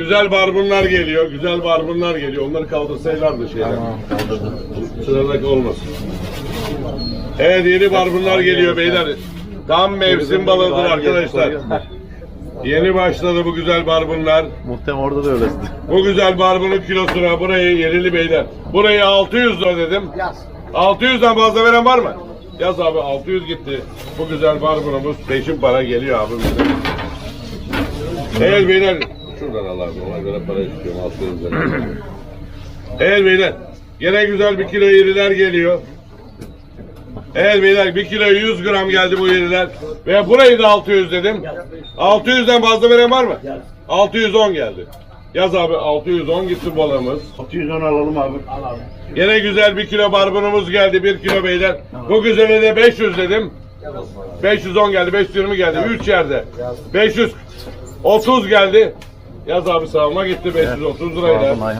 güzel barbunlar geliyor. Güzel barbunlar geliyor. Onları kaldırsaylardı şeyler. Tamam kaldırdım. Sıradaki olmasın. Evet yeni barbunlar geliyor beyler. Tam mevsim balığıdır arkadaşlar. Yeni başladı bu güzel barbunlar. Muhtemelen orada da öylesin. Bu güzel barbunun kilosuna burayı yerili beyler. Burayı 600 lira dedim. 600'den fazla veren var mı? Yaz abi 600 gitti. Bu güzel barbunumuz peşin para geliyor abi. Evet beyler. Şuradan al abi ona göre para istiyorum 600 lira. Evet beyler. Yine güzel bir kilo iriler geliyor. Evet beyler 1 kilo 100 gram geldi bu iriler. Ve burayı da 600 dedim. 600'den fazla veren var mı? 610 geldi. Yaz abi 610 gitti balığımız. 610 alalım abi. Yine güzel bir kilo barbunumuz geldi. Bir kilo beyler. Bu güzele de 500 dedim. 510 geldi. 520 geldi. 3 yerde. 530 geldi. Yaz abi sağıma gitti 530 lirayla.